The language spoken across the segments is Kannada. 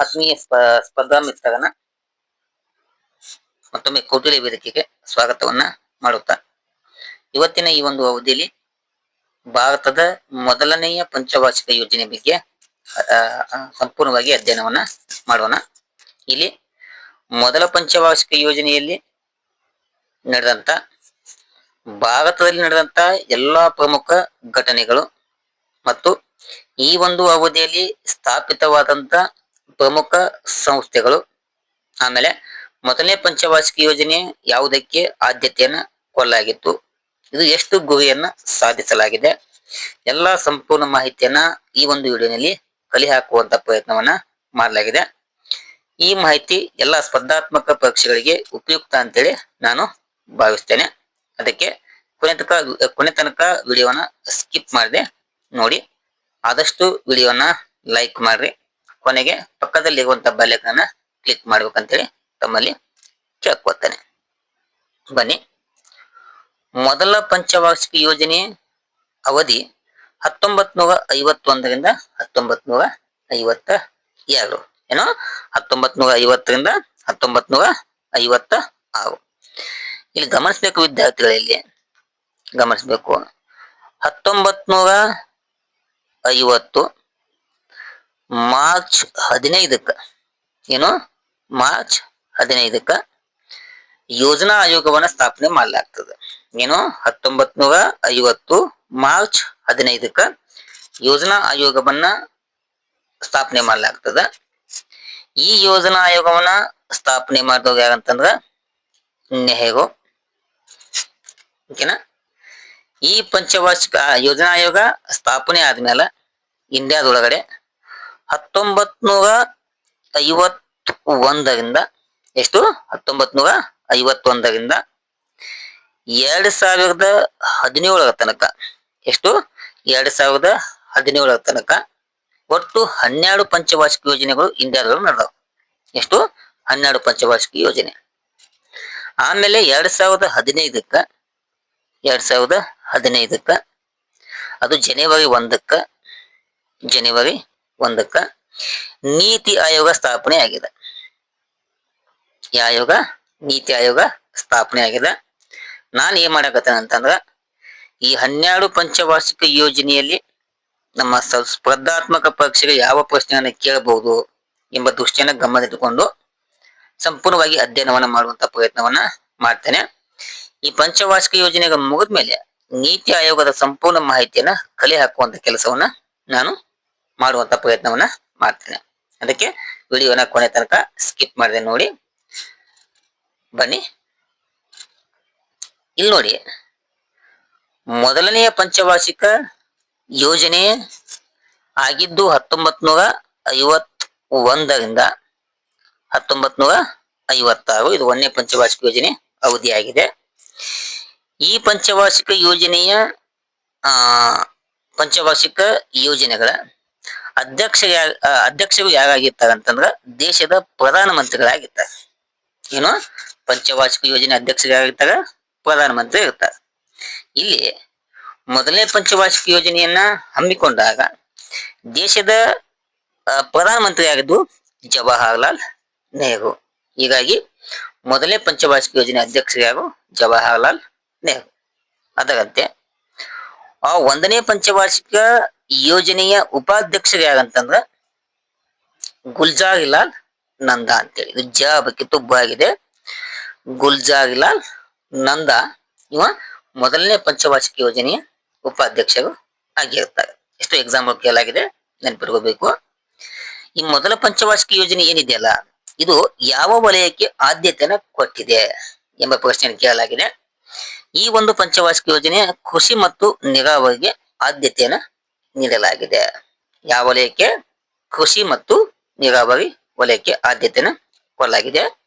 ಆತ್ಮೀಯ ಸ್ಪ ಸ್ಪರ್ಧಾ ಮಿತ್ರರನ್ನ ಮತ್ತೊಮ್ಮೆ ಕೌಟಿಲ್ಯ ವೇದಿಕೆಗೆ ಸ್ವಾಗತವನ್ನ ಮಾಡುತ್ತಾ. ಇವತ್ತಿನ ಈ ಒಂದು ಅವಧಿಯಲ್ಲಿ ಭಾರತದ ಮೊದಲನೆಯ ಪಂಚವಾರ್ಷಿಕ ಯೋಜನೆ ಬಗ್ಗೆ ಸಂಪೂರ್ಣವಾಗಿ ಅಧ್ಯಯನವನ್ನ ಮಾಡೋಣ. ಇಲ್ಲಿ ಮೊದಲ ಪಂಚವಾರ್ಷಿಕ ಯೋಜನೆಯಲ್ಲಿ ನಡೆದಂತ, ಭಾರತದಲ್ಲಿ ನಡೆದಂತ ಎಲ್ಲಾ ಪ್ರಮುಖ ಘಟನೆಗಳು ಮತ್ತು ಈ ಒಂದು ಅವಧಿಯಲ್ಲಿ ಸ್ಥಾಪಿತವಾದಂತ ಪ್ರಮುಖ ಸಂಸ್ಥೆಗಳು. ಆಮೇಲೆ ಮೊದಲನೇ ಪಂಚವಾರ್ಷಿಕ ಯೋಜನೆ ಯಾವುದಕ್ಕೆ ಆದ್ಯತೆಯನ್ನು ಕೊಡಲಾಗಿತ್ತು. ಇದು ಎಷ್ಟು ಗುರಿಯನ್ನ ಸಾಧಿಸಲಾಗಿದೆ. ಎಲ್ಲಾ ಸಂಪೂರ್ಣ ಮಾಹಿತಿಯನ್ನ ಈ ಒಂದು ವಿಡಿಯೋನಲ್ಲಿ ಕಲಿ ಹಾಕುವಂತ ಪ್ರಯತ್ನವನ್ನ ಮಾಡಲಾಗಿದೆ. ಈ ಮಾಹಿತಿ ಎಲ್ಲಾ ಸ್ಪರ್ಧಾತ್ಮಕ ಪರೀಕ್ಷೆಗಳಿಗೆ ಉಪಯುಕ್ತ ಅಂತೇಳಿ ನಾನು ಭಾವಿಸ್ತೇನೆ. ಅದಕ್ಕೆ ಕೊನೆ ತನಕ ಕೊನೆ ತನಕ ವಿಡಿಯೋನ ಸ್ಕಿಪ್ ಮಾಡದೆ ನೋಡಿ. ಆದಷ್ಟು ವಿಡಿಯೋನ ಲೈಕ್ ಮಾಡ್ರಿ. ಕೊನೆಗೆ ಪಕ್ಕದಲ್ಲಿ ಇರುವಂತ ಬಲೆಗಳನ್ನ ಕ್ಲಿಕ್ ಮಾಡ್ಬೇಕಂತೇಳಿ ತಮ್ಮಲ್ಲಿ ಕೇಳ್ಕೊತಾನೆ ಬನ್ನಿ. ಮೊದಲ ಪಂಚವಾರ್ಷಿಕ ಯೋಜನೆ ಅವಧಿ ಹತ್ತೊಂಬತ್ ನೂರ ಐವತ್ತೊಂದರಿಂದ ಹತ್ತೊಂಬತ್ ನೂರ ಐವತ್ತ ಎರಡು ಏನೋ? ಹತ್ತೊಂಬತ್ ನೂರ ಐವತ್ತರಿಂದ ಹತ್ತೊಂಬತ್ ನೂರ ಐವತ್ತ ಆರು ಇಲ್ಲಿ ಗಮನಿಸ್ಬೇಕು ವಿದ್ಯಾರ್ಥಿಗಳಲ್ಲಿ. ಗಮನಿಸ್ಬೇಕು. ಹತ್ತೊಂಬತ್ ನೂರ ಐವತ್ತು ಮಾರ್ಚ್ ಹದಿನೈದಕ್ಕ. ಏನು? ಮಾರ್ಚ್ ಹದಿನೈದಕ್ಕ ಯೋಜನಾ ಆಯೋಗವನ್ನ ಸ್ಥಾಪನೆ ಮಾಡಲಾಗ್ತದೆ. ಏನು? ಹತ್ತೊಂಬತ್ ನೂರ ಐವತ್ತು ಮಾರ್ಚ್ ಹದಿನೈದಕ್ಕ ಯೋಜನಾ ಆಯೋಗವನ್ನ ಸ್ಥಾಪನೆ ಮಾಡಲಾಗ್ತದ. ಈ ಯೋಜನಾ ಆಯೋಗವನ್ನ ಸ್ಥಾಪನೆ ಮಾಡಿದವ್ರು ಯಾರಂತಂದ್ರ ನೆಹರು ಓಕೆನಾ? ಈ ಪಂಚವಾರ್ಷಿಕ ಯೋಜನಾ ಆಯೋಗ ಸ್ಥಾಪನೆ ಆದ್ಮೇಲೆ ಇಂಡಿಯಾದೊಳಗಡೆ ಹತ್ತೊಂಬತ್ ನೂರ ಐವತ್ ಒಂದರಿಂದ ಎಷ್ಟು? ಹತ್ತೊಂಬತ್ ನೂರ ಐವತ್ತೊಂದರಿಂದ ಎರಡ್ ಸಾವಿರದ ಹದಿನೇಳರ ತನಕ. ಎಷ್ಟು? ಎರಡ್ ಸಾವಿರದ ಹದಿನೇಳರ ತನಕ. ಒಟ್ಟು ಹನ್ನೆರಡು ಪಂಚವಾರ್ಷಿಕ ಯೋಜನೆಗಳು ಇಂಡಿಯಾದಲ್ಲಿ ನಡೆದವು. ಎಷ್ಟು? ಹನ್ನೆರಡು ಪಂಚವಾರ್ಷಿಕ ಯೋಜನೆ. ಆಮೇಲೆ ಎರಡ್ ಸಾವಿರದ ಹದಿನೈದಕ್ಕ, ಎರಡ್ ಸಾವಿರದ ಹದಿನೈದಕ್ಕ, ಅದು ಜನವರಿ ಒಂದಕ್ಕ, ಜನವರಿ ಒಂದಕ್ಕ ನೀತಿ ಆಯೋಗ ಸ್ಥಾಪನೆ ಆಗಿದೆ. ಈ ಆಯೋಗ ನೀತಿ ಆಯೋಗ ಸ್ಥಾಪನೆ ಆಗಿದೆ. ನಾನು ಏನ್ ಮಾಡಕತ್ತೇನೆ ಅಂತಂದ್ರ ಈ ಹನ್ನೆರಡು ಪಂಚವಾರ್ಷಿಕ ಯೋಜನೆಯಲ್ಲಿ ನಮ್ಮ ಸ್ಪರ್ಧಾತ್ಮಕ ಪರೀಕ್ಷೆಗೆ ಯಾವ ಪ್ರಶ್ನೆಯನ್ನ ಕೇಳಬಹುದು ಎಂಬ ದೃಷ್ಟಿಯನ್ನು ಗಮನದಲ್ಲಿಟ್ಟುಕೊಂಡು ಸಂಪೂರ್ಣವಾಗಿ ಅಧ್ಯಯನವನ್ನ ಮಾಡುವಂತ ಪ್ರಯತ್ನವನ್ನ ಮಾಡ್ತೇನೆ. ಈ ಪಂಚವಾರ್ಷಿಕ ಯೋಜನೆಗೆ ಮುಗಿದ್ಮೇಲೆ ನೀತಿ ಆಯೋಗದ ಸಂಪೂರ್ಣ ಮಾಹಿತಿಯನ್ನ ಕಲೆ ಹಾಕುವಂತ ಕೆಲಸವನ್ನ ನಾನು ಮಾಡುವಂತ ಪ್ರಯತ್ನವನ್ನ ಮಾಡ್ತೇನೆ. ಅದಕ್ಕೆ ವಿಡಿಯೋನ ಕೊನೆ ತನಕ ಸ್ಕಿಪ್ ಮಾಡಿದೆ ನೋಡಿ. ಬನ್ನಿ. ಇಲ್ಲಿ ನೋಡಿ. ಮೊದಲನೆಯ ಪಂಚವಾರ್ಷಿಕ ಯೋಜನೆ ಆಗಿದ್ದು ಹತ್ತೊಂಬತ್ ನೂರ ಐವತ್ ಒಂದರಿಂದ ಹತ್ತೊಂಬತ್ ನೂರ ಐವತ್ತಾರು. ಇದು ಒಂದನೇ ಪಂಚವಾರ್ಷಿಕ ಯೋಜನೆ ಅವಧಿಯಾಗಿದೆ. ಈ ಪಂಚವಾರ್ಷಿಕ ಯೋಜನೆಯ, ಆ, ಪಂಚವಾರ್ಷಿಕ ಯೋಜನೆಗಳ ಅಧ್ಯಕ್ಷ ಅಧ್ಯಕ್ಷರು ಯಾರಾಗಿರ್ತಾರ ಅಂತಂದ್ರ ದೇಶದ ಪ್ರಧಾನಮಂತ್ರಿಗಳಾಗಿರ್ತಾರೆ. ಏನು? ಪಂಚವಾರ್ಷಿಕ ಯೋಜನೆ ಅಧ್ಯಕ್ಷರು ಯಾರಾಗಿರ್ತಾರ? ಪ್ರಧಾನಮಂತ್ರಿ ಇರ್ತಾರೆ. ಇಲ್ಲಿ ಮೊದಲನೇ ಪಂಚವಾರ್ಷಿಕ ಯೋಜನೆಯನ್ನ ಹಮ್ಮಿಕೊಂಡಾಗ ದೇಶದ ಪ್ರಧಾನ ಮಂತ್ರಿ ಆಗಿದ್ದು ಜವಾಹರ್ಲಾಲ್ ನೆಹರು. ಹೀಗಾಗಿ ಮೊದಲನೇ ಪಂಚವಾರ್ಷಿಕ ಯೋಜನೆ ಅಧ್ಯಕ್ಷರು ಯಾರು? ಜವಾಹರ್ಲಾಲ್ ನೆಹರು. ಅದರಂತೆ ಆ ಒಂದನೇ ಪಂಚವಾರ್ಷಿಕ ಯೋಜನೆಯ ಉಪಾಧ್ಯಕ್ಷರು ಯಾರಂತಂದ್ರ ಗುಲ್ಜಾರಿಲಾಲ್ ನಂದಾ ಅಂತೇಳಿ. ಇದು ಜ ಬಗ್ಗೆ ಬ ಆಗಿದೆ. ಗುಲ್ಜಾರಿಲಾಲ್ ನಂದಾ ಇವ ಮೊದಲನೇ ಪಂಚವಾರ್ಷಿಕ ಯೋಜನೆಯ ಉಪಾಧ್ಯಕ್ಷರು ಆಗಿರ್ತಾರೆ ಎಷ್ಟು ಎಕ್ಸಾಂಪಲ್ ಕೇಳಲಾಗಿದೆ, ನೆನಪಿಟ್ಕೋಬೇಕು. ಈ ಮೊದಲ ಪಂಚವಾರ್ಷಿಕ ಯೋಜನೆ ಏನಿದೆಯಲ್ಲ, ಇದು ಯಾವ ವಲಯಕ್ಕೆ ಆದ್ಯತೆಯನ್ನು ಕೊಟ್ಟಿದೆ ಎಂಬ ಪ್ರಶ್ನೆಯನ್ನು ಕೇಳಲಾಗಿದೆ. ಈ ಒಂದು ಪಂಚವಾರ್ಷಿಕ ಯೋಜನೆ ಕೃಷಿ ಮತ್ತು ನೀರಾವರಿಗೆ ಆದ್ಯತೆಯನ್ನು ನೀಡಲಾಗಿದೆ. ಯಾವ ವಲಯಕ್ಕೆ? ಕೃಷಿ ಮತ್ತು ನೀರಾವರಿ ವಲಯಕ್ಕೆ ಆದ್ಯತೆಯನ್ನು ಕೊಡಲಾಗಿದೆ.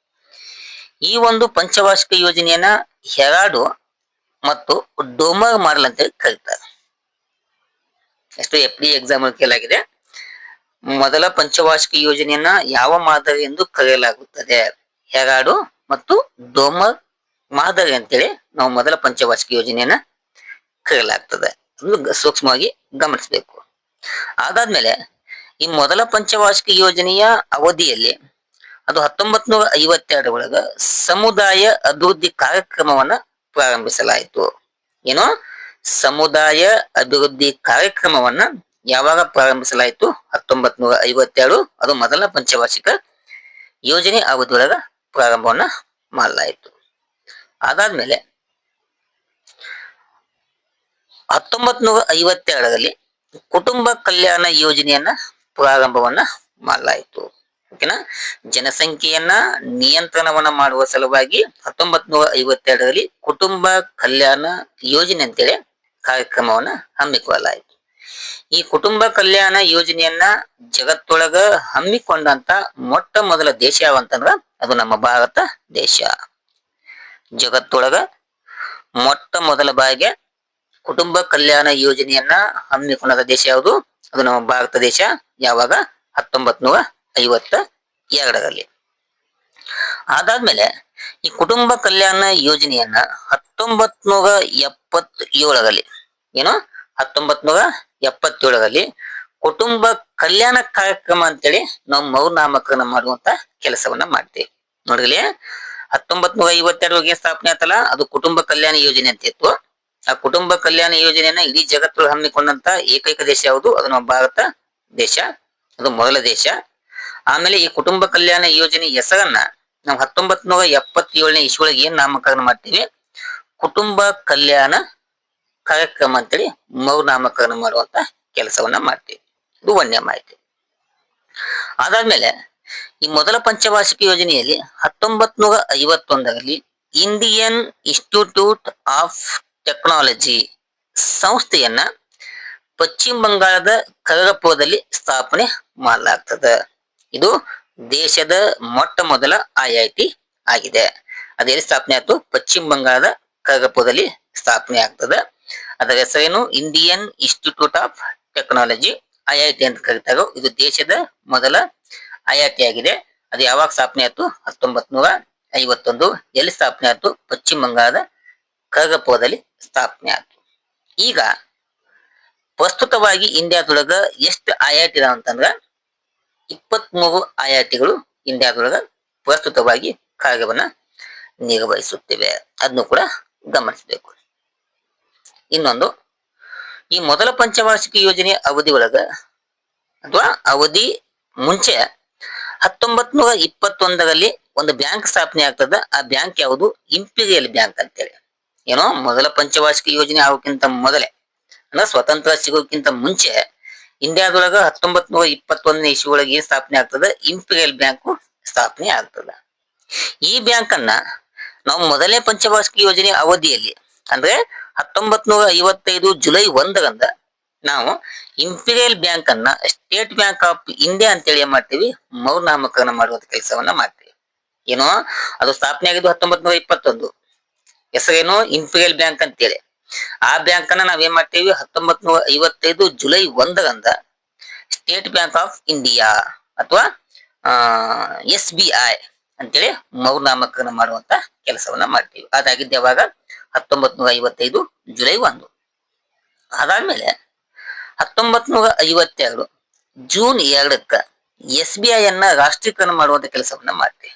ಈ ಒಂದು ಪಂಚವಾರ್ಷಿಕ ಯೋಜನೆಯನ್ನ ಹೆರಾಡು ಮತ್ತು ಡೋಮರ್ ಮಾಡಲ್ ಅಂತ ಕರೀತಾರೆ. ಎಷ್ಟು ಎಫ್ ಡಿ ಎಕ್ಸಾಮ್ ಕೇಳಲಾಗಿದೆ. ಮೊದಲ ಪಂಚವಾರ್ಷಿಕ ಯೋಜನೆಯನ್ನ ಯಾವ ಮಾದರಿ ಎಂದು ಕರೆಯಲಾಗುತ್ತದೆ? ಹೆರಾಡು ಮತ್ತು ಡೋಮರ್ ಮಾದರಿ ಅಂತೇಳಿ ನಾವು ಮೊದಲ ಪಂಚವಾರ್ಷಿಕ ಯೋಜನೆಯನ್ನ ಕರೆಯಲಾಗ್ತದೆ. ಸೂಕ್ಷ್ಮವಾಗಿ ಗಮನಿಸಬೇಕು. ಅದಾದ್ಮೇಲೆ ಈ ಮೊದಲ ಪಂಚವಾರ್ಷಿಕ ಯೋಜನೆಯ ಅವಧಿಯಲ್ಲಿ ಅದು ಹತ್ತೊಂಬತ್ ನೂರ ಐವತ್ತೆರಡರ ಒಳಗ ಸಮುದಾಯ ಅಭಿವೃದ್ಧಿ ಕಾರ್ಯಕ್ರಮವನ್ನ ಪ್ರಾರಂಭಿಸಲಾಯಿತು. ಏನು? ಸಮುದಾಯ ಅಭಿವೃದ್ಧಿ ಕಾರ್ಯಕ್ರಮವನ್ನ ಯಾವಾಗ ಪ್ರಾರಂಭಿಸಲಾಯಿತು? ಹತ್ತೊಂಬತ್ ನೂರ ಐವತ್ತೆರಡು ಅದು ಮೊದಲ ಪಂಚವಾರ್ಷಿಕ ಯೋಜನೆ ಅವಧಿಯೊಳಗ ಪ್ರಾರಂಭವನ್ನ ಮಾಡಲಾಯಿತು. ಅದಾದ್ಮೇಲೆ ಹತ್ತೊಂಬತ್ ನೂರ ಐವತ್ತೆರಡರಲ್ಲಿ ಕುಟುಂಬ ಕಲ್ಯಾಣ ಯೋಜನೆಯನ್ನ ಪ್ರಾರಂಭವನ್ನ ಮಾಡಲಾಯಿತು. ಓಕೆನಾ? ಜನಸಂಖ್ಯೆಯನ್ನ ನಿಯಂತ್ರಣವನ್ನ ಮಾಡುವ ಸಲುವಾಗಿ ಹತ್ತೊಂಬತ್ ನೂರ ಐವತ್ತೆರಡರಲ್ಲಿ ಕುಟುಂಬ ಕಲ್ಯಾಣ ಯೋಜನೆ ಅಂತೇಳಿ ಕಾರ್ಯಕ್ರಮವನ್ನ ಹಮ್ಮಿಕೊಳ್ಳಲಾಯಿತು. ಈ ಕುಟುಂಬ ಕಲ್ಯಾಣ ಯೋಜನೆಯನ್ನ ಜಗತ್ತೊಳಗ ಹಮ್ಮಿಕೊಂಡಂತ ಮೊಟ್ಟ ಮೊದಲ ದೇಶ ಯಾವಂತಂದ್ರ ಅದು ನಮ್ಮ ಭಾರತ ದೇಶ. ಜಗತ್ತೊಳಗ ಮೊಟ್ಟ ಮೊದಲ ಬಾರಿಗೆ ಕುಟುಂಬ ಕಲ್ಯಾಣ ಯೋಜನೆಯನ್ನ ಹಮ್ಮಿಕೊಂಡ ದೇಶ ಯಾವುದು? ಅದು ನಮ್ಮ ಭಾರತ ದೇಶ, ಯಾವಾಗ? ಹತ್ತೊಂಬತ್ ನೂರ ಐವತ್ತ ಎರಡರಲ್ಲಿ. ಅದಾದ್ಮೇಲೆ ಈ ಕುಟುಂಬ ಕಲ್ಯಾಣ ಯೋಜನೆಯನ್ನ ಹತ್ತೊಂಬತ್ ನೂರ ಎಪ್ಪತ್ ಏಳರಲ್ಲಿ ಏನು? ಹತ್ತೊಂಬತ್ ನೂರ ಎಪ್ಪತ್ತೇಳರಲ್ಲಿ ಕುಟುಂಬ ಕಲ್ಯಾಣ ಕಾರ್ಯಕ್ರಮ ಅಂತೇಳಿ ನಾವು ಮೌನಾಮಕರಣ ಮಾಡುವಂತ ಕೆಲಸವನ್ನ ಮಾಡ್ತೇವೆ. ನೋಡ್ರಿ ಹತ್ತೊಂಬತ್ ನೂರ ಐವತ್ತೆರಡರಿಗೆ ಸ್ಥಾಪನೆ ಆಯ್ತಲ್ಲ ಅದು ಕುಟುಂಬ ಕಲ್ಯಾಣ ಯೋಜನೆ ಅಂತ ಇತ್ತು. ಆ ಕುಟುಂಬ ಕಲ್ಯಾಣ ಯೋಜನೆಯನ್ನ ಇಡೀ ಜಗತ್ತು ಹಮ್ಮಿಕೊಂಡಂತ ಏಕೈಕ ದೇಶ ಯಾವುದು? ಅದು ನಮ್ಮ ಭಾರತ ದೇಶ. ಅದು ಮೊದಲ ದೇಶ. ಆಮೇಲೆ ಈ ಕುಟುಂಬ ಕಲ್ಯಾಣ ಯೋಜನೆ ಹೆಸರನ್ನ ನಾವು ಹತ್ತೊಂಬತ್ ನೂರ ಎಪ್ಪತ್ತೇಳನೇ ಇಸ್ವಿಯೊಳಗೆ ಏನ್ ನಾಮಕರಣ ಮಾಡ್ತೀವಿ? ಕುಟುಂಬ ಕಲ್ಯಾಣ ಕಾರ್ಯಕ್ರಮ ಅಂತೇಳಿ ಮರುನಾಮಕರಣ ಮಾಡುವಂತ ಕೆಲಸವನ್ನ ಮಾಡ್ತೀವಿ. ಇದು ಒಂದೇ ಮಾಹಿತಿ. ಅದಾದ್ಮೇಲೆ ಈ ಮೊದಲ ಪಂಚವಾರ್ಷಿಕ ಯೋಜನೆಯಲ್ಲಿ ಹತ್ತೊಂಬತ್ ನೂರ ಐವತ್ತೊಂದರಲ್ಲಿ ಇಂಡಿಯನ್ ಇನ್ಸ್ಟಿಟ್ಯೂಟ್ ಆಫ್ ಟೆಕ್ನಾಲಜಿ ಸಂಸ್ಥೆಯನ್ನ ಪಶ್ಚಿಮ ಬಂಗಾಳದ ಖರಗಪುರದಲ್ಲಿ ಸ್ಥಾಪನೆ ಮಾಡಲಾಗ್ತದ. ಇದು ದೇಶದ ಮೊಟ್ಟ ಮೊದಲ ಐಐಟಿ ಆಗಿದೆ. ಅದು ಸ್ಥಾಪನೆ ಆಯ್ತು? ಪಶ್ಚಿಮ ಬಂಗಾಳದ ಖರಗಪುರದಲ್ಲಿ ಸ್ಥಾಪನೆ ಆಗ್ತದ. ಅದರ ಹೆಸರೇನು? Indian institute of technology IIT ಅಂತ ಕರೀತಾರೆ, ಇದು ದೇಶದ ಮೊದಲ ಐಐಟಿ ಆಗಿದೆ. ಅದು ಯಾವಾಗ ಸ್ಥಾಪನೆ ಆಯ್ತು? ಹತ್ತೊಂಬತ್ ನೂರ ಐವತ್ತೊಂದು. ಎಲ್ಲಿ ಸ್ಥಾಪನೆ ಆಯ್ತು? ಪಶ್ಚಿಮ ಬಂಗಾಳದ ಖರಗಪುರದಲ್ಲಿ ಸ್ಥಾಪನೆ ಆಯ್ತು. ಈಗ ಪ್ರಸ್ತುತವಾಗಿ ಇಂಡಿಯಾದೊಳಗ ಎಷ್ಟು ಐಐಟಿ ಇದಾವ ಅಂತಂದ್ರ ಇಪ್ಪತ್ಮೂರು ಟಿಗಳು ಇಂಡಿಯಾದೊಳಗ ಪ್ರಸ್ತುತವಾಗಿ ಕಾರ್ಯವನ್ನ ನಿರ್ವಹಿಸುತ್ತಿವೆ. ಅದನ್ನು ಕೂಡ ಗಮನಿಸಬೇಕು. ಇನ್ನೊಂದು, ಈ ಮೊದಲ ಪಂಚವಾರ್ಷಿಕ ಯೋಜನೆಯ ಅವಧಿ ಒಳಗ ಅಥವಾ ಅವಧಿ ಮುಂಚೆ ಹತ್ತೊಂಬತ್ ನೂರ ಇಪ್ಪತ್ತೊಂದರಲ್ಲಿ ಒಂದು ಬ್ಯಾಂಕ್ ಸ್ಥಾಪನೆ ಆಗ್ತದ. ಆ ಬ್ಯಾಂಕ್ ಯಾವುದು? ಇಂಪೀರಿಯಲ್ ಬ್ಯಾಂಕ್ ಅಂತೇಳಿ. ಏನೋ ಮೊದಲ ಪಂಚವಾರ್ಷಿಕ ಯೋಜನೆ ಆಗೋಕ್ಕಿಂತ ಮೊದಲೇ, ಅಂದ್ರೆ ಸ್ವತಂತ್ರ ಸಿಗೋಕ್ಕಿಂತ ಮುಂಚೆ ಇಂಡಿಯಾದೊಳಗ ಹತ್ತೊಂಬತ್ ನೂರ ಇಪ್ಪತ್ತೊಂದನೇ ಇಶ್ಯೂ ಒಳಗೆ ಏನ್ ಸ್ಥಾಪನೆ ಆಗ್ತದ? ಇಂಪೀರಿಯಲ್ ಬ್ಯಾಂಕ್ ಸ್ಥಾಪನೆ ಆಗ್ತದ. ಈ ಬ್ಯಾಂಕ್ ಅನ್ನ ನಾವು ಮೊದಲನೇ ಪಂಚವಾರ್ಷಿಕ ಯೋಜನೆ ಅವಧಿಯಲ್ಲಿ, ಅಂದ್ರೆ ಹತ್ತೊಂಬತ್ ನೂರ ಐವತ್ತೈದು ಜುಲೈ ಒಂದರಂದ ನಾವು ಇಂಪೀರಿಯಲ್ ಬ್ಯಾಂಕ್ ಅನ್ನ ಸ್ಟೇಟ್ ಬ್ಯಾಂಕ್ ಆಫ್ ಇಂಡಿಯಾ ಅಂತೇಳಿ ಏನ್ ಮಾಡ್ತೀವಿ? ಮರುನಾಮಕರಣ ಮಾಡುವಂತ ಕೆಲಸವನ್ನ ಮಾಡ್ತೀವಿ. ಏನೋ ಅದು ಸ್ಥಾಪನೆ ಆಗಿದ್ದು ಹತ್ತೊಂಬತ್ ನೂರ ಇಪ್ಪತ್ತೊಂದು. ಹೆಸರೇನು ಇಂಪೀರಿಯಲ್ ಬ್ಯಾಂಕ್ ಅಂತೇಳಿ. ಆ ಬ್ಯಾಂಕ್ ಅನ್ನ ನಾವೇನ್ ಮಾಡ್ತೀವಿ? ಹತ್ತೊಂಬತ್ ನೂರ ಐವತ್ತೈದು ಜುಲೈ ಒಂದರಂದ ಸ್ಟೇಟ್ ಬ್ಯಾಂಕ್ ಆಫ್ ಇಂಡಿಯಾ ಅಥವಾ ಎಸ್ ಬಿ ಐ ಅಂತೇಳಿ ಮೌನಾಮಕರಣ ಮಾಡುವಂತ ಕೆಲಸವನ್ನ ಮಾಡ್ತೀವಿ. ಅದಾಗಿದ್ದ ಯಾವಾಗ? ಹತ್ತೊಂಬತ್ ನೂರ ಐವತ್ತೈದು ಜುಲೈ ಒಂದು. ಅದಾದ್ಮೇಲೆ ಹತ್ತೊಂಬತ್ ನೂರ ಐವತ್ತೆರಡು ಜೂನ್ ಎರಡಕ್ಕ ಎಸ್ ಬಿ ಐ ಅನ್ನ ರಾಷ್ಟ್ರೀಕರಣ ಮಾಡುವಂತ ಕೆಲಸವನ್ನ ಮಾಡ್ತೀವಿ.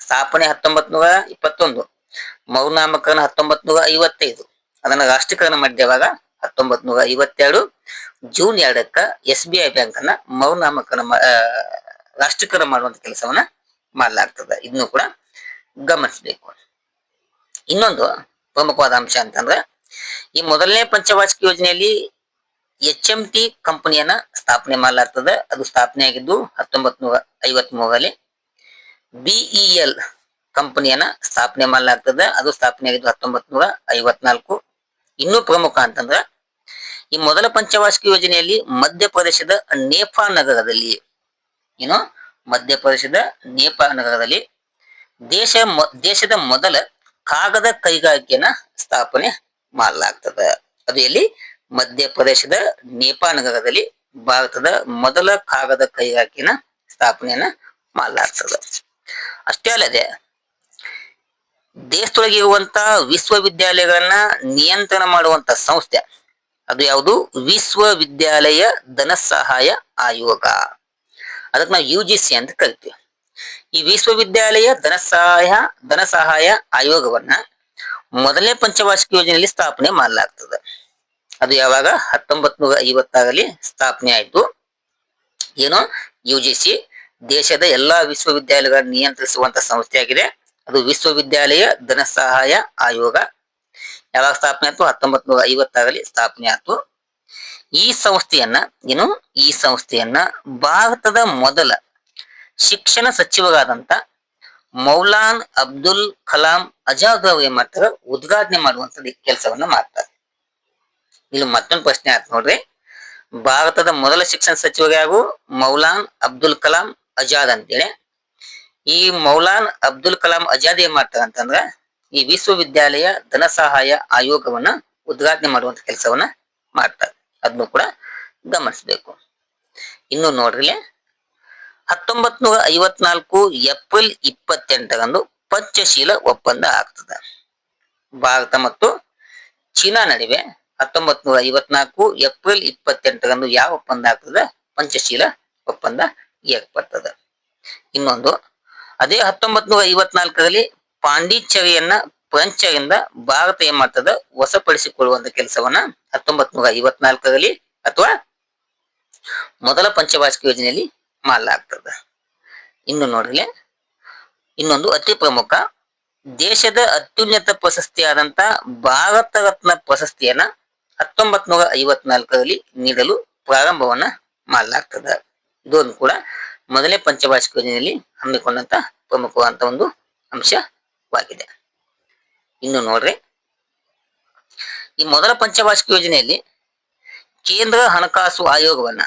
ಸ್ಥಾಪನೆ ಹತ್ತೊಂಬತ್ ನೂರ ಇಪ್ಪತ್ತೊಂದು. ಮರುನಾಮಕರಣ ಹತ್ತೊಂಬತ್ ನೂರ ಐವತ್ತೈದು ಅದನ್ನ ರಾಷ್ಟ್ರೀಕರಣ ಮಾಡಿದವಾಗ ಹತ್ತೊಂಬತ್ ನೂರ ಐವತ್ತೆರಡು ಜೂನ್ ಎರಡಕ್ಕ ಎಸ್ ಬಿ ಐ ಬ್ಯಾಂಕ್ ಅನ್ನ ಮೌನಾಮಕರಣ ರಾಷ್ಟ್ರೀಕರಣ ಮಾಡುವಂತ ಕೆಲಸವನ್ನ ಮಾಡಲಾಗ್ತದೆ. ಇದನ್ನು ಕೂಡ ಗಮನಿಸಬೇಕು. ಇನ್ನೊಂದು ಪ್ರಮುಖವಾದ ಅಂಶ ಅಂತಂದ್ರೆ, ಈ ಮೊದಲನೇ ಪಂಚವಾರ್ಷಿಕ ಯೋಜನೆಯಲ್ಲಿ ಎಚ್ ಎಂ ಟಿ ಕಂಪನಿಯನ್ನ ಸ್ಥಾಪನೆ ಮಾಡಲಾಗ್ತದೆ. ಅದು ಸ್ಥಾಪನೆ ಆಗಿದ್ದು ಹತ್ತೊಂಬತ್ ನೂರ ಐವತ್ ಮೂರಲ್ಲಿ ಬಿಇಎಲ್ ಕಂಪನಿಯನ್ನ ಸ್ಥಾಪನೆ ಮಾಡಲಾಗ್ತದೆ. ಅದು ಸ್ಥಾಪನೆ ಆಗಿದ್ದು ಹತ್ತೊಂಬತ್ ನೂರ ಐವತ್ನಾಲ್ಕು ಇನ್ನೂ ಪ್ರಮುಖ ಅಂತಂದ್ರ, ಈ ಮೊದಲ ಪಂಚವಾರ್ಷಿಕ ಯೋಜನೆಯಲ್ಲಿ ಮಧ್ಯಪ್ರದೇಶದ ನೇಪಾ ನಗರದಲ್ಲಿ, ಏನು? ಮಧ್ಯಪ್ರದೇಶದ ನೇಪಾ ನಗರದಲ್ಲಿ ದೇಶ ದೇಶದ ಮೊದಲ ಕಾಗದ ಕೈಗಾರಿಕೆಯನ್ನ ಸ್ಥಾಪನೆ ಮಾಡಲಾಗ್ತದೆ. ಅದು ಎಲ್ಲಿ? ಮಧ್ಯಪ್ರದೇಶದ ನೇಪಾ ನಗರದಲ್ಲಿ ಭಾರತದ ಮೊದಲ ಕಾಗದ ಕೈಗಾರಿಕೆಯನ್ನ ಸ್ಥಾಪನೆಯನ್ನ ಮಾಡಲಾಗ್ತದೆ. ಅಷ್ಟೇ ಅಲ್ಲದೆ ದೇಶದೊಳಗೆ ಇರುವಂತ ವಿಶ್ವವಿದ್ಯಾಲಯಗಳನ್ನ ನಿಯಂತ್ರಣ ಮಾಡುವಂತ ಸಂಸ್ಥೆ. ಅದು ಯಾವುದು? ವಿಶ್ವವಿದ್ಯಾಲಯ ಧನ ಸಹಾಯ ಆಯೋಗ. ಅದಕ್ಕೆ ನಾವು ಯು ಜಿ ಸಿ ಅಂತ ಕರಿತೀವಿ. ಈ ವಿಶ್ವವಿದ್ಯಾಲಯ ಧನ ಸಹಾಯ ಧನ ಸಹಾಯ ಆಯೋಗವನ್ನ ಮೊದಲನೇ ಪಂಚವಾರ್ಷಿಕ ಯೋಜನೆಯಲ್ಲಿ ಸ್ಥಾಪನೆ ಮಾಡಲಾಗ್ತದೆ. ಅದು ಯಾವಾಗ? ಹತ್ತೊಂಬತ್ ನೂರ ಐವತ್ತಾಗಲಿ ಸ್ಥಾಪನೆ ಆಯ್ತು. ಏನು? ಯು ಜಿ ಸಿ ದೇಶದ ಎಲ್ಲಾ ವಿಶ್ವವಿದ್ಯಾಲಯಗಳನ್ನು ನಿಯಂತ್ರಿಸುವಂತ ಸಂಸ್ಥೆಯಾಗಿದೆ. ಅದು ವಿಶ್ವವಿದ್ಯಾಲಯ ಧನ ಸಹಾಯ ಆಯೋಗ. ಯಾವಾಗ ಸ್ಥಾಪನೆ ಆಯ್ತು? ಹತ್ತೊಂಬತ್ ನೂರ ಐವತ್ತಾರಲ್ಲಿ ಸ್ಥಾಪನೆ ಆಯ್ತು. ಈ ಸಂಸ್ಥೆಯನ್ನ, ಏನು? ಈ ಸಂಸ್ಥೆಯನ್ನ ಭಾರತದ ಮೊದಲ ಶಿಕ್ಷಣ ಸಚಿವರಾದಂತ ಮೌಲಾನ್ ಅಬ್ದುಲ್ ಕಲಾಂ ಅಜಾದ್ ಅವರು ಏನ್ ಮಾಡ್ತಾರೆ? ಉದ್ಘಾಟನೆ ಮಾಡುವಂತ ಕೆಲಸವನ್ನ ಮಾಡ್ತಾರೆ. ಇಲ್ಲಿ ಮತ್ತೊಂದು ಪ್ರಶ್ನೆ ಆಯ್ತು ನೋಡ್ರಿ. ಭಾರತದ ಮೊದಲ ಶಿಕ್ಷಣ ಸಚಿವರು ಯಾರು ಮೌಲಾನ್ ಅಬ್ದುಲ್ ಕಲಾಂ ಅಜಾದ್ ಅಂತೇಳಿ. ಈ ಮೌಲಾನ್ ಅಬ್ದುಲ್ ಕಲಾಂ ಆಜಾದ್ ಏನ್ ಮಾಡ್ತಾರೆ ಅಂತಂದ್ರ ಈ ವಿಶ್ವವಿದ್ಯಾಲಯ ಧನ ಸಹಾಯ ಆಯೋಗವನ್ನ ಉದ್ಘಾಟನೆ ಮಾಡುವಂತ ಕೆಲಸವನ್ನ ಮಾಡ್ತಾರೆ. ಅದನ್ನು ಕೂಡ ಗಮನಿಸಬೇಕು. ಇನ್ನು ನೋಡ್ರಿಲೆ ಹತ್ತೊಂಬತ್ ನೂರ ಐವತ್ನಾಲ್ಕು ಏಪ್ರಿಲ್ ಇಪ್ಪತ್ತೆಂಟರಂದು ಪಂಚಶೀಲ ಒಪ್ಪಂದ ಆಗ್ತದೆ. ಭಾರತ ಮತ್ತು ಚೀನಾ ನಡುವೆ ಹತ್ತೊಂಬತ್ ನೂರ ಐವತ್ನಾಲ್ಕು ಏಪ್ರಿಲ್ ಇಪ್ಪತ್ತೆಂಟರಂದು ಯಾವ ಒಪ್ಪಂದ ಆಗ್ತದೆ? ಪಂಚಶೀಲ ಒಪ್ಪಂದ ಏರ್ಪಡ್ತದೆ. ಇನ್ನೊಂದು ಅದೇ ಹತ್ತೊಂಬತ್ ನೂರ ಐವತ್ನಾಲ್ಕರಲ್ಲಿ ಪಾಂಡಿಚೇರಿಯನ್ನ ಫ್ರೆಂಚರಿಂದ ಭಾರತ ಏನ್ ಮಾಡ್ತದ ವಶಪಡಿಸಿಕೊಳ್ಳುವಂತ ಕೆಲಸವನ್ನ ಹತ್ತೊಂಬತ್ ನೂರ ಐವತ್ನಾಲ್ಕರಲ್ಲಿ ಅಥವಾ ಮೊದಲ ಪಂಚವಾರ್ಷಿಕ ಯೋಜನೆಯಲ್ಲಿ ಮಾಡಲಾಗ್ತದ. ಇನ್ನು ನೋಡ್ರಿ ಇನ್ನೊಂದು ಅತಿ ಪ್ರಮುಖ, ದೇಶದ ಅತ್ಯುನ್ನತ ಪ್ರಶಸ್ತಿಯಾದಂತ ಭಾರತ ರತ್ನ ಪ್ರಶಸ್ತಿಯನ್ನ ಹತ್ತೊಂಬತ್ ನೂರ ಐವತ್ನಾಲ್ಕರಲ್ಲಿ ನೀಡಲು ಪ್ರಾರಂಭವನ್ನ ಮಾಡಲಾಗ್ತದ. ಇದೊಂದು ಕೂಡ ಮೊದಲನೇ ಪಂಚವಾರ್ಷಿಕ ಯೋಜನೆಯಲ್ಲಿ ಹಮ್ಮಿಕೊಂಡಂತ ಪ್ರಮುಖವಾದಂತ ಒಂದು ಅಂಶವಾಗಿದೆ. ಇನ್ನು ನೋಡ್ರಿ. ಈ ಮೊದಲ ಪಂಚವಾರ್ಷಿಕ ಯೋಜನೆಯಲ್ಲಿ ಕೇಂದ್ರ ಹಣಕಾಸು ಆಯೋಗವನ್ನ,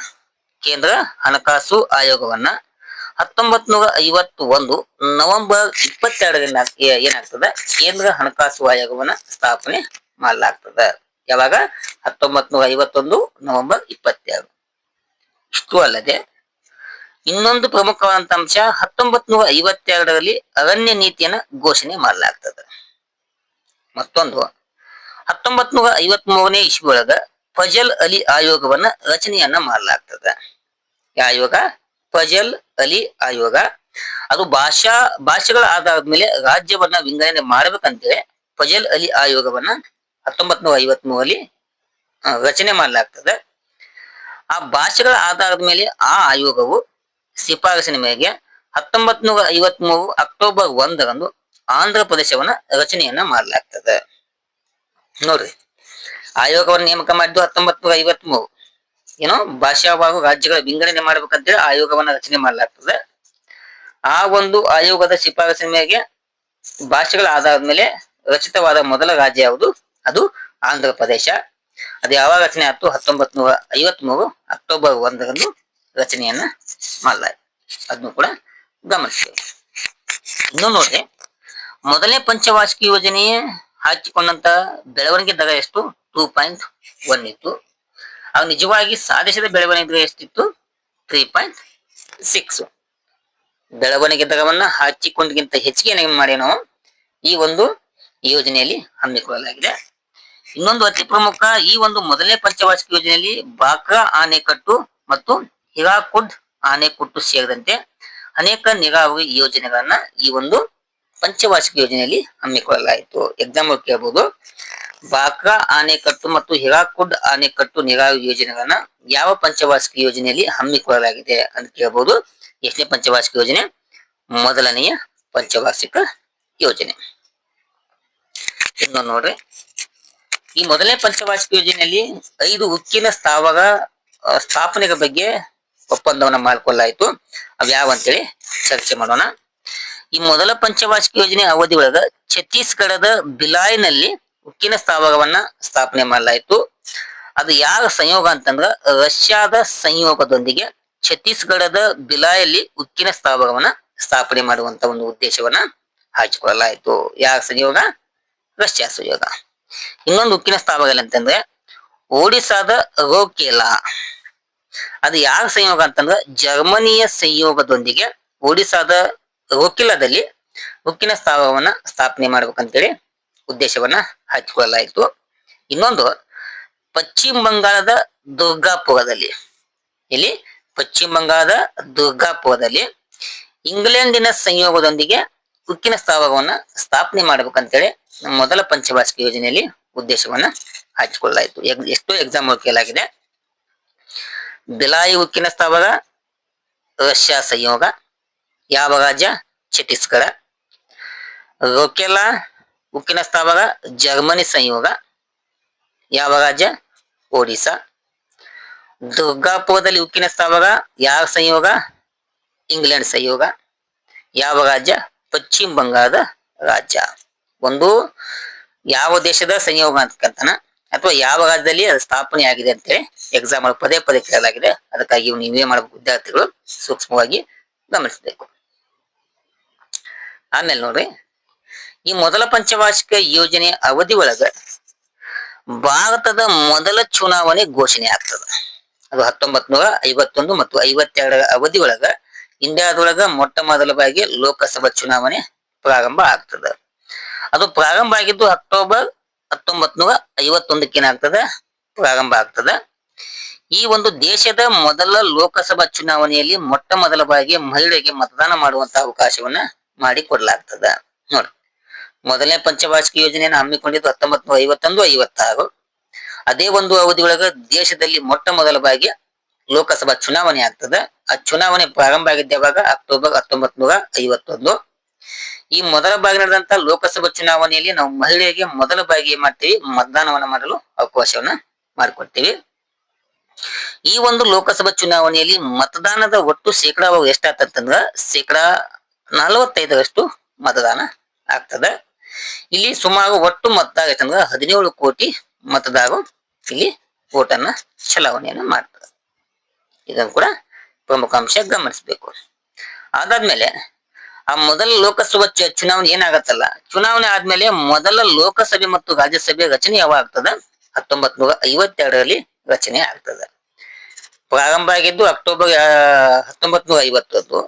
ಕೇಂದ್ರ ಹಣಕಾಸು ಆಯೋಗವನ್ನ ಹತ್ತೊಂಬತ್ ನೂರ ಐವತ್ತು ಒಂದು ನವೆಂಬರ್ ಇಪ್ಪತ್ತೆರಡರಿಂದ ಏನಾಗ್ತದೆ? ಕೇಂದ್ರ ಹಣಕಾಸು ಆಯೋಗವನ್ನ ಸ್ಥಾಪನೆ ಮಾಡಲಾಗ್ತದ. ಯಾವಾಗ? ಹತ್ತೊಂಬತ್ ನೂರ ಐವತ್ತೊಂದು ನವೆಂಬರ್ ಇಪ್ಪತ್ತೆರಡು. ಇಷ್ಟು ಅಲ್ಲದೆ ಇನ್ನೊಂದು ಪ್ರಮುಖವಾದಂತ ಅಂಶ ಹತ್ತೊಂಬತ್ ನೂರ ಐವತ್ತೆರಡರಲ್ಲಿ ಅರಣ್ಯ ನೀತಿಯನ್ನ ಘೋಷಣೆ ಮಾಡಲಾಗ್ತದೆ. ಮತ್ತೊಂದು ಹತ್ತೊಂಬತ್ ನೂರ ಐವತ್ ಮೂರನೇ ಇಸ್ವಿಯೊಳಗ ಫಜಲ್ ಅಲಿ ಆಯೋಗವನ್ನ ರಚನೆಯನ್ನ ಮಾಡಲಾಗ್ತದೆ. ಆಯೋಗ ಫಜಲ್ ಅಲಿ ಆಯೋಗ, ಅದು ಭಾಷಾ, ಭಾಷೆಗಳ ಆಧಾರದ ಮೇಲೆ ರಾಜ್ಯವನ್ನ ವಿಂಗಡಣೆ ಮಾಡ್ಬೇಕಂತೇಳಿ ಫಜಲ್ ಅಲಿ ಆಯೋಗವನ್ನ ಹತ್ತೊಂಬತ್ ನೂರ ಐವತ್ ಮೂರಲ್ಲಿ ರಚನೆ ಮಾಡಲಾಗ್ತದೆ. ಆ ಭಾಷೆಗಳ ಆಧಾರದ ಮೇಲೆ ಆ ಆಯೋಗವು ಶಿಫಾರಸಿನ ಮೇರೆಗೆ ಹತ್ತೊಂಬತ್ ನೂರ ಐವತ್ ಮೂರು ಅಕ್ಟೋಬರ್ ಒಂದರಂದು ಆಂಧ್ರ ಪ್ರದೇಶವನ್ನ ರಚನೆಯನ್ನ ಮಾಡಲಾಗ್ತದೆ. ನೋಡ್ರಿ, ಆಯೋಗವನ್ನು ನೇಮಕ ಮಾಡಿದ್ದು ಹತ್ತೊಂಬತ್ ನೂರ ಐವತ್ ಮೂರು ಏನೋ ಭಾಷಾವಾರು ರಾಜ್ಯಗಳ ವಿಂಗಡಣೆ ಮಾಡ್ಬೇಕಂತೇಳಿ ಆಯೋಗವನ್ನ ರಚನೆ ಮಾಡಲಾಗ್ತದೆ. ಆ ಒಂದು ಆಯೋಗದ ಶಿಫಾರಸಿನ ಮೇರೆಗೆ ಭಾಷೆಗಳ ಆಧಾರದ ಮೇಲೆ ರಚಿತವಾದ ಮೊದಲ ರಾಜ್ಯ ಯಾವುದು? ಅದು ಆಂಧ್ರ ಪ್ರದೇಶ. ಅದು ಯಾವಾಗ ರಚನೆ ಆಯ್ತು? ಹತ್ತೊಂಬತ್ ನೂರ ಐವತ್ ಮೂರು ಅಕ್ಟೋಬರ್ ಒಂದರಂದು. ರಚನೆಯನ್ನ ಮಾಡಲಾಯಿತು ಅದನ್ನು ಕೂಡ ಗಮನಿಸ್ತೇವೆ ಇನ್ನು ನೋಡ್ರಿ, ಮೊದಲನೇ ಪಂಚವಾರ್ಷಿಕ ಯೋಜನೆ ಹಾಕಿಕೊಂಡಂತ ಬೆಳವಣಿಗೆ ದರ ಎಷ್ಟು? ಟೂ ಪಾಯಿಂಟ್ ಒನ್ ಇತ್ತು. ಆಗ ನಿಜವಾಗಿ ಸಾಧಿಸಿದ ಬೆಳವಣಿಗೆ ದರ ಎಷ್ಟಿತ್ತು? ತ್ರೀ ಪಾಯಿಂಟ್ ಸಿಕ್ಸ್ ಬೆಳವಣಿಗೆ ದರವನ್ನ ಹಾಕಿಕೊಂಡಿಗಿಂತ ಹೆಚ್ಚಿಗೆ ನಮಗೆ ಮಾಡಿ ನಾವು ಈ ಒಂದು ಯೋಜನೆಯಲ್ಲಿ ಹಮ್ಮಿಕೊಳ್ಳಲಾಗಿದೆ. ಇನ್ನೊಂದು ಅತಿ ಪ್ರಮುಖ ಈ ಒಂದು ಮೊದಲನೇ ಪಂಚವಾರ್ಷಿಕ ಯೋಜನೆಯಲ್ಲಿ ಬಾಕ್ರಾ ಆನೆಕಟ್ಟು ಮತ್ತು ಹಿರಾಕುಡ್ ಆನೆಕಟ್ಟು ಸೇರಿದಂತೆ ಅನೇಕ ನಿಗಾ ಯೋಜನೆಗಳನ್ನ ಈ ಒಂದು ಪಂಚವಾರ್ಷಿಕ ಯೋಜನೆಯಲ್ಲಿ ಹಮ್ಮಿಕೊಳ್ಳಲಾಯಿತು. ಎಕ್ಸಾಂಪಲ್ ಕೇಳಬಹುದು ಬಾಕ್ರಾ ಆನೆಕಟ್ಟು ಮತ್ತು ಹಿರಾಕುಡ್ ಆನೆಕಟ್ಟು ನಿಗಾ ಯೋಜನೆಗಳನ್ನ ಯಾವ ಪಂಚವಾರ್ಷಿಕ ಯೋಜನೆಯಲ್ಲಿ ಹಮ್ಮಿಕೊಳ್ಳಲಾಗಿದೆ ಅಂತ ಕೇಳಬಹುದು ಎಷ್ಟನೇ ಪಂಚವಾರ್ಷಿಕ ಯೋಜನೆ? ಮೊದಲನೆಯ ಪಂಚವಾರ್ಷಿಕ ಯೋಜನೆ. ಇನ್ನು ನೋಡ್ರಿ. ಈ ಮೊದಲನೇ ಪಂಚವಾರ್ಷಿಕ ಯೋಜನೆಯಲ್ಲಿ ಐದು ಉಕ್ಕಿನ ಸ್ಥಾವರ ಸ್ಥಾಪನೆಗಳ ಬಗ್ಗೆ ಒಪ್ಪಂದವನ್ನ ಮಾಡಿಕೊಳ್ಳಾಯಿತು. ಅವ್ಯಾವ ಅಂತೇಳಿ ಚರ್ಚೆ ಮಾಡೋಣ. ಈ ಮೊದಲ ಪಂಚವಾರ್ಷಿಕ ಯೋಜನೆ ಅವಧಿ ಒಳಗ ಛತ್ತೀಸ್ಗಢದ ಬಿಲಾಯ್ನಲ್ಲಿ ಉಕ್ಕಿನ ಸ್ಥಾವರವನ್ನ ಸ್ಥಾಪನೆ ಮಾಡಲಾಯಿತು. ಅದು ಯಾವ ಸಂಯೋಗ ಅಂತಂದ್ರ ರಷ್ಯಾದ ಸಂಯೋಗದೊಂದಿಗೆ ಛತ್ತೀಸ್ಗಢದ ಬಿಲಾಯಲ್ಲಿ ಉಕ್ಕಿನ ಸ್ಥಾವರವನ್ನ ಸ್ಥಾಪನೆ ಮಾಡುವಂತ ಒಂದು ಉದ್ದೇಶವನ್ನ ಹಾಕಿಕೊಳ್ಳಲಾಯಿತು. ಯಾರ ಸಂಯೋಗ? ರಷ್ಯಾ ಸಂಯೋಗ. ಇನ್ನೊಂದು ಉಕ್ಕಿನ ಸ್ಥಾವರ ಅಂತಂದ್ರೆ ಒಡಿಸಾದ ರೋಕೆಲಾ. ಅದು ಯಾರ ಸಂಯೋಗ ಅಂತಂದ್ರೆ ಜರ್ಮನಿಯ ಸಂಯೋಗದೊಂದಿಗೆ ಒಡಿಸಾದ ರೋಕಿಲಾದಲ್ಲಿ ಉಕ್ಕಿನ ಸ್ಥಾವರವನ್ನ ಸ್ಥಾಪನೆ ಮಾಡ್ಬೇಕಂತೇಳಿ ಉದ್ದೇಶವನ್ನ ಹಚ್ಚಿಕೊಳ್ಳಲಾಯಿತು ಇನ್ನೊಂದು, ಪಶ್ಚಿಮ ಬಂಗಾಳದ ದುರ್ಗಾಪುರದಲ್ಲಿ, ಇಲ್ಲಿ ಪಶ್ಚಿಮ ಬಂಗಾಳದ ದುರ್ಗಾಪುರದಲ್ಲಿ ಇಂಗ್ಲೆಂಡಿನ ಸಂಯೋಗದೊಂದಿಗೆ ಉಕ್ಕಿನ ಸ್ಥಾವರವನ್ನ ಸ್ಥಾಪನೆ ಮಾಡ್ಬೇಕಂತೇಳಿ ಮೊದಲ ಪಂಚವಾರ್ಷಿಕ ಯೋಜನೆಯಲ್ಲಿ ಉದ್ದೇಶವನ್ನ ಹಚ್ಚಿಕೊಳ್ಳಲಾಯಿತು ಎಷ್ಟೋ ಎಕ್ಸಾಮ್ ಕೇಳಲಾಗಿದೆ. ಬಿಲಾಯಿ ಉಕ್ಕಿನ ಸ್ಥಾವರ ರಷ್ಯಾ ಸಂಯೋಗ, ಯಾವ ರಾಜ್ಯ? ಛತ್ತೀಸ್ಗಢ. ರೊಕೆಲಾ ಉಕ್ಕಿನ ಸ್ಥಾವರ ಜರ್ಮನಿ ಸಂಯೋಗ, ಯಾವ ರಾಜ್ಯ? ಒಡಿಶಾ ದುರ್ಗಾಪುರದಲ್ಲಿ ಉಕ್ಕಿನ ಸ್ಥಾವರ ಯಾವ ಸಂಯೋಗ? ಇಂಗ್ಲೆಂಡ್ ಸಂಯೋಗ. ಯಾವ ರಾಜ್ಯ? ಪಶ್ಚಿಮ ಬಂಗಾಳದ ರಾಜ್ಯ. ಒಂದು ಯಾವ ದೇಶದ ಸಂಯೋಗ ಅಂತಕ್ಕಂತನ ಅಥವಾ ಯಾವ ಕಾಲದಲ್ಲಿ ಅದು ಸ್ಥಾಪನೆ ಆಗಿದೆ ಅಂತೇಳಿ ಎಕ್ಸಾಮ್ ಪದೇ ಪದೇ ಕೇಳಲಾಗಿದೆ. ಅದಕ್ಕಾಗಿ ನೀವೇ ಮಾಡಬೇಕು ವಿದ್ಯಾರ್ಥಿಗಳು ಸೂಕ್ಷ್ಮವಾಗಿ ಗಮನಿಸಬೇಕು. ಆಮೇಲೆ ನೋಡ್ರಿ, ಈ ಮೊದಲ ಪಂಚವಾರ್ಷಿಕ ಯೋಜನೆ ಅವಧಿ ಒಳಗ ಭಾರತದ ಮೊದಲ ಚುನಾವಣೆ ಘೋಷಣೆ ಆಗ್ತದ. ಅದು ಹತ್ತೊಂಬತ್ ನೂರ ಐವತ್ತೊಂದು ಮತ್ತು ಐವತ್ತೆರಡರ ಅವಧಿ ಒಳಗ ಇಂಡಿಯಾದೊಳಗ ಮೊಟ್ಟ ಮೊದಲ ಬಾರಿಗೆ ಲೋಕಸಭಾ ಚುನಾವಣೆ ಪ್ರಾರಂಭ ಆಗ್ತದ. ಅದು ಪ್ರಾರಂಭ ಆಗಿದ್ದು ಅಕ್ಟೋಬರ್ ಹತ್ತೊಂಬತ್ ನೂರ ಐವತ್ತೊಂದಕ್ಕೇನಾಗ್ತದ ಪ್ರಾರಂಭ ಆಗ್ತದ. ಈ ಒಂದು ದೇಶದ ಮೊದಲ ಲೋಕಸಭಾ ಚುನಾವಣೆಯಲ್ಲಿ ಮೊಟ್ಟ ಮೊದಲ ಬಾರಿಗೆ ಮಹಿಳೆಗೆ ಮತದಾನ ಮಾಡುವಂತ ಅವಕಾಶವನ್ನ ಮಾಡಿಕೊಡ್ಲಾಗ್ತದ ನೋಡಿ, ಮೊದಲನೇ ಪಂಚವಾರ್ಷಿಕ ಯೋಜನೆಯನ್ನು ಹಮ್ಮಿಕೊಂಡಿದ್ದು ಹತ್ತೊಂಬತ್ ನೂರ ಐವತ್ತೊಂದು ಐವತ್ತಾರು. ಅದೇ ಒಂದು ಅವಧಿ ಒಳಗ ದೇಶದಲ್ಲಿ ಮೊಟ್ಟ ಮೊದಲ ಬಾರಿಗೆ ಲೋಕಸಭಾ ಚುನಾವಣೆ ಆಗ್ತದ. ಆ ಚುನಾವಣೆ ಪ್ರಾರಂಭ ಆಗಿದ್ದ ಯಾವಾಗ ಅಕ್ಟೋಬರ್ ಹತ್ತೊಂಬತ್ ನೂರ ಐವತ್ತೊಂದು ಈ ಮೊದಲ ಬಾಗಿ ನಡೆದಂತ ಲೋಕಸಭಾ ಚುನಾವಣೆಯಲ್ಲಿ ನಾವು ಮಹಿಳೆಯರಿಗೆ ಮೊದಲ ಬಾಗಿ ಮಾಡ್ತೀವಿ, ಮತದಾನವನ್ನ ಮಾಡಲು ಅವಕಾಶವನ್ನ ಮಾಡಿಕೊಡ್ತೀವಿ. ಈ ಒಂದು ಲೋಕಸಭಾ ಚುನಾವಣೆಯಲ್ಲಿ ಮತದಾನದ ಒಟ್ಟು ಶೇಕಡಾ ಎಷ್ಟಾಗ್ತಂತಂದ್ರ ಶೇಕಡಾ ನಲವತ್ತೈದರಷ್ಟು ಮತದಾನ ಆಗ್ತದ. ಇಲ್ಲಿ ಸುಮಾರು ಒಟ್ಟು ಮತ ಆಗತ್ತಂದ್ರ ಹದಿನೇಳು ಕೋಟಿ ಮತದಾರರು ಇಲ್ಲಿ ಓಟನ್ನ ಚಲಾವಣೆಯನ್ನ ಮಾಡ್ತಾರೆ. ಇದನ್ನು ಕೂಡ ಪ್ರಮುಖ ಅಂಶ ಗಮನಿಸಬೇಕು. ಅದಾದ್ಮೇಲೆ ಆ ಮೊದಲ ಲೋಕಸಭಾ ಚುನಾವಣೆ ಏನಾಗತ್ತಲ್ಲ? ಚುನಾವಣೆ ಆದ್ಮೇಲೆ ಮೊದಲ ಲೋಕಸಭೆ ಮತ್ತು ರಾಜ್ಯಸಭೆ ರಚನೆ ಯಾವಾಗ ಆಗ್ತದ? ಹತ್ತೊಂಬತ್ ನೂರ ಐವತ್ತೆರಡರಲ್ಲಿ ರಚನೆ ಆಗ್ತದ. ಪ್ರಾರಂಭ ಆಗಿದ್ದು ಅಕ್ಟೋಬರ್ ಹತ್ತೊಂಬತ್ ನೂರ ಐವತ್ತದ್ದು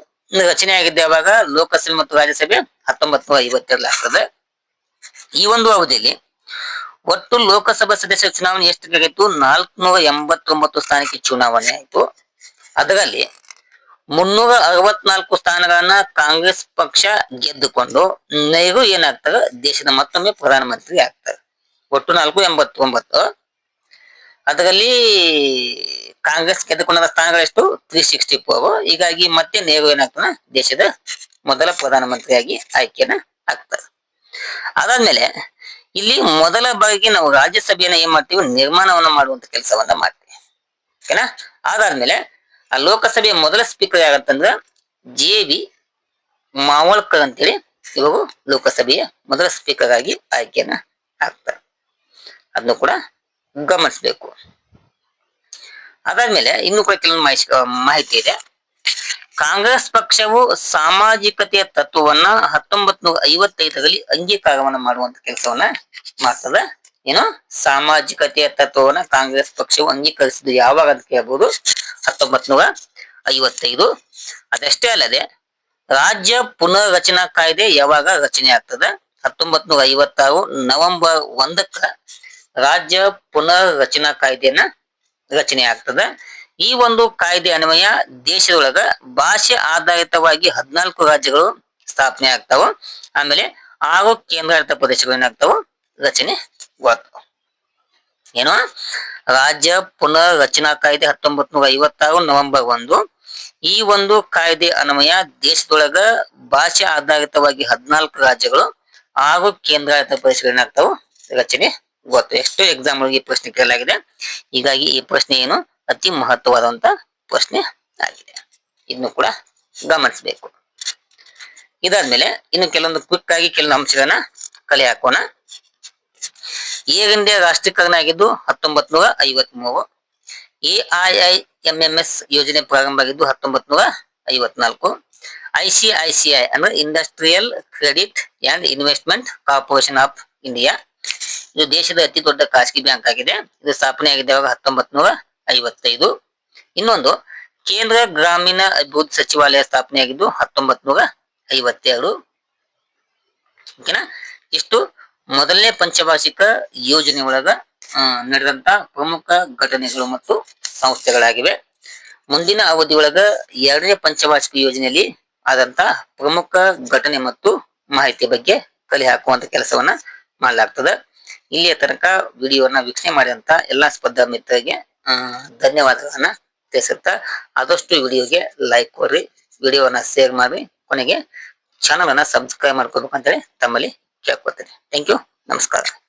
ರಚನೆ ಆಗಿದ್ದು ಯಾವಾಗ? ಲೋಕಸಭೆ ಮತ್ತು ರಾಜ್ಯಸಭೆ ಹತ್ತೊಂಬತ್ ನೂರ ಐವತ್ತೆರಡಲ್ಲಿ ಆಗ್ತದೆ. ಈ ಒಂದು ಅವಧಿಯಲ್ಲಿ ಒಟ್ಟು ಲೋಕಸಭಾ ಸದಸ್ಯ ಚುನಾವಣೆ ಎಷ್ಟು ಆಗಿತ್ತು ನಾಲ್ಕುನೂರ ಎಂಬತ್ತೊಂಬತ್ತು ಸ್ಥಾನಕ್ಕೆ ಚುನಾವಣೆ ಆಯಿತು. ಅದರಲ್ಲಿ ಮುನ್ನೂರ ಅರವತ್ನಾಲ್ಕು ಸ್ಥಾನಗಳನ್ನ ಕಾಂಗ್ರೆಸ್ ಪಕ್ಷ ಗೆದ್ದುಕೊಂಡು ನೆಹರು ಏನಾಗ್ತಾರೆ? ದೇಶದ ಮತ್ತೊಮ್ಮೆ ಪ್ರಧಾನಮಂತ್ರಿ ಆಗ್ತಾರೆ. ಒಟ್ಟು ನಾಲ್ಕು ಎಂಬತ್ತೊಂಬತ್ತು. ಅದರಲ್ಲಿ ಕಾಂಗ್ರೆಸ್ ಗೆದ್ದುಕೊಂಡ ಸ್ಥಾನಗಳೆಷ್ಟು? ತ್ರೀ ಸಿಕ್ಸ್ಟಿ ಫೋರ್ ಹೀಗಾಗಿ ಮತ್ತೆ ನೆಹರು ಏನಾಗ್ತಾನ? ದೇಶದ ಮೊದಲ ಪ್ರಧಾನಮಂತ್ರಿಯಾಗಿ ಆಯ್ಕೆನ ಆಗ್ತಾರೆ ಅದಾದ್ಮೇಲೆ ಇಲ್ಲಿ ಮೊದಲ ಬಾರಿಗೆ ನಾವು ರಾಜ್ಯಸಭೆಯನ್ನ ಏನ್ ಮಾಡ್ತೀವಿ? ನಿರ್ಮಾಣವನ್ನ ಮಾಡುವಂತ ಕೆಲಸವನ್ನ ಮಾಡ್ತೀವಿ. ಓಕೆನಾ? ಅದಾದ್ಮೇಲೆ ಆ ಲೋಕಸಭೆಯ ಮೊದಲ ಸ್ಪೀಕರ್ ಯಾರಂತಂದ್ರ ಜೆ ಬಿ ಮಾವಳ್ಕರ್ ಅಂತೇಳಿ ಇವರು ಲೋಕಸಭೆಯ ಮೊದಲ ಸ್ಪೀಕರ್ ಆಗಿ ಆಯ್ಕೆಯನ್ನ ಆಗ್ತಾರೆ ಅದನ್ನು ಕೂಡ ಗಮನಿಸಬೇಕು. ಅದಾದ್ಮೇಲೆ ಇನ್ನು ಕೂಡ ಕೆಲವೊಂದು ಮಾಹಿತಿ ಮಾಹಿತಿ ಇದೆ. ಕಾಂಗ್ರೆಸ್ ಪಕ್ಷವು ಸಾಮಾಜಿಕತೆಯ ತತ್ವವನ್ನ ಹತ್ತೊಂಬತ್ ನೂರ ಐವತ್ತೈದರಲ್ಲಿ ಅಂಗೀಕಾರವನ್ನು ಮಾಡುವಂತ ಕೆಲಸವನ್ನ ಮಾಡ್ತದ. ಏನು ಸಾಮಾಜಿಕತೆಯ ತತ್ವವನ್ನ ಕಾಂಗ್ರೆಸ್ ಪಕ್ಷವು ಅಂಗೀಕರಿಸಿದ್ದು ಯಾವಾಗ ಅಂತ ಕೇಳಬಹುದು ಹತ್ತೊಂಬತ್ ನೂರ ಐವತ್ತೈದು. ಅದಷ್ಟೇ ಅಲ್ಲದೆ ರಾಜ್ಯ ಪುನರ್ರಚನಾ ಕಾಯ್ದೆ ಯಾವಾಗ ರಚನೆ ಆಗ್ತದೆ? ಹತ್ತೊಂಬತ್ ನೂರ ಐವತ್ತಾರು ನವೆಂಬರ್ ಒಂದಕ್ಕ ರಾಜ್ಯ ಪುನರ್ ರಚನಾ ಕಾಯ್ದೆಯನ್ನ ರಚನೆ ಆಗ್ತದೆ. ಈ ಒಂದು ಕಾಯ್ದೆ ಅನ್ವಯ ದೇಶದೊಳಗ ಭಾಷೆ ಆಧಾರಿತವಾಗಿ ಹದಿನಾಲ್ಕು ರಾಜ್ಯಗಳು ಸ್ಥಾಪನೆ ಆಗ್ತಾವ. ಆಮೇಲೆ ಆರು ಕೇಂದ್ರಾಡಳಿತ ಪ್ರದೇಶಗಳು ಏನಾಗ್ತಾವ? ರಚನೆ ಆಗ್ತಾವ ಏನು? ರಾಜ್ಯ ಪುನರ್ ರಚನಾ ಕಾಯ್ದೆ ಹತ್ತೊಂಬತ್ ನೂರ ಐವತ್ತಾರು ನವೆಂಬರ್ ಒಂದು. ಈ ಒಂದು ಕಾಯ್ದೆ ಅನ್ವಯ ದೇಶದೊಳಗ ಭಾಷೆ ಆಧಾರಿತವಾಗಿ ಹದಿನಾಲ್ಕು ರಾಜ್ಯಗಳು ಆರು ಕೇಂದ್ರಾಡಳಿತ ಪ್ರದೇಶಗಳು ಏನಾಗ್ತಾವ? ರಚನೆ ಗೊತ್ತು. ಎಷ್ಟು ಎಕ್ಸಾಮ್ ಈ ಪ್ರಶ್ನೆ ಕೇಳಲಾಗಿದೆ. ಹೀಗಾಗಿ ಈ ಪ್ರಶ್ನೆ ಏನು? ಅತಿ ಮಹತ್ವವಾದಂತ ಪ್ರಶ್ನೆ ಆಗಿದೆ. ಇದನ್ನು ಕೂಡ ಗಮನಿಸಬೇಕು. ಇದಾದ್ಮೇಲೆ ಇನ್ನು ಕೆಲವೊಂದು ಕ್ವಿಕ್ ಆಗಿ ಕೆಲವೊಂದು ಅಂಶಗಳನ್ನ ಕಲೆ ಹಾಕೋಣ. ಏರ್ ಇಂಡಿಯಾ ರಾಷ್ಟ್ರೀಕರಣ ಆಗಿದ್ದು ಹತ್ತೊಂಬತ್ ನೂರ ಐವತ್ ಮೂರು A I I M M S ಯೋಜನೆ ಪ್ರಾರಂಭ ಆಗಿದ್ದು ಹತ್ತೊಂಬತ್ ನೂರ ಐವತ್ನಾಲ್ಕು. I C I C I ಅಂದ್ರೆ industrial credit and investment corporation of India ಇದು ದೇಶದ ಅತಿ ದೊಡ್ಡ ಖಾಸಗಿ ಬ್ಯಾಂಕ್ ಆಗಿದೆ. ಇದು ಸ್ಥಾಪನೆ ಆಗಿದೆ ಹತ್ತೊಂಬತ್ ನೂರ ಐವತ್ತೈದು. ಇನ್ನೊಂದು, ಕೇಂದ್ರ ಗ್ರಾಮೀಣ ಅಭಿವೃದ್ಧಿ ಸಚಿವಾಲಯ ಸ್ಥಾಪನೆ ಆಗಿದ್ದು ಹತ್ತೊಂಬತ್ ನೂರ ಐವತ್ತೆರಡು ಓಕೆನಾ ಇಷ್ಟು ಮೊದಲನೇ ಪಂಚವಾರ್ಷಿಕ ಯೋಜನೆ ಒಳಗ ನಡೆದಂತ ಪ್ರಮುಖ ಘಟನೆಗಳು ಮತ್ತು ಸಂಸ್ಥೆಗಳಾಗಿವೆ. ಮುಂದಿನ ಅವಧಿಯೊಳಗ ಎರಡನೇ ಪಂಚವಾರ್ಷಿಕ ಯೋಜನೆಯಲ್ಲಿ ಆದಂತ ಪ್ರಮುಖ ಘಟನೆ ಮತ್ತು ಮಾಹಿತಿ ಬಗ್ಗೆ ಕಲೆ ಹಾಕುವಂತ ಕೆಲಸವನ್ನ ಮಾಡಲಾಗ್ತದೆ. ಇಲ್ಲಿಯ ತನಕ ವಿಡಿಯೋನ ವೀಕ್ಷಣೆ ಮಾಡಿದಂತ ಎಲ್ಲಾ ಸ್ಪರ್ಧಾ ಮಿತ್ರರಿಗೆ ಧನ್ಯವಾದಗಳನ್ನ ತಿಳಿಸುತ್ತಾ ಆದಷ್ಟು ವಿಡಿಯೋಗೆ ಲೈಕ್ ಕೊಡ್ರಿ. ವಿಡಿಯೋವನ್ನ ಶೇರ್ ಮಾಡಿ. ಕೊನೆಗೆ ಚಾನಲ್ ಅನ್ನ ಸಬ್ಸ್ಕ್ರೈಬ್ ಮಾಡ್ಕೋಬೇಕು ಅಂತೇಳಿ ತಮ್ಮಲ್ಲಿ ಕೇಳ್ಕೊತೀನಿ. ಥ್ಯಾಂಕ್ ಯು ನಮಸ್ಕಾರ.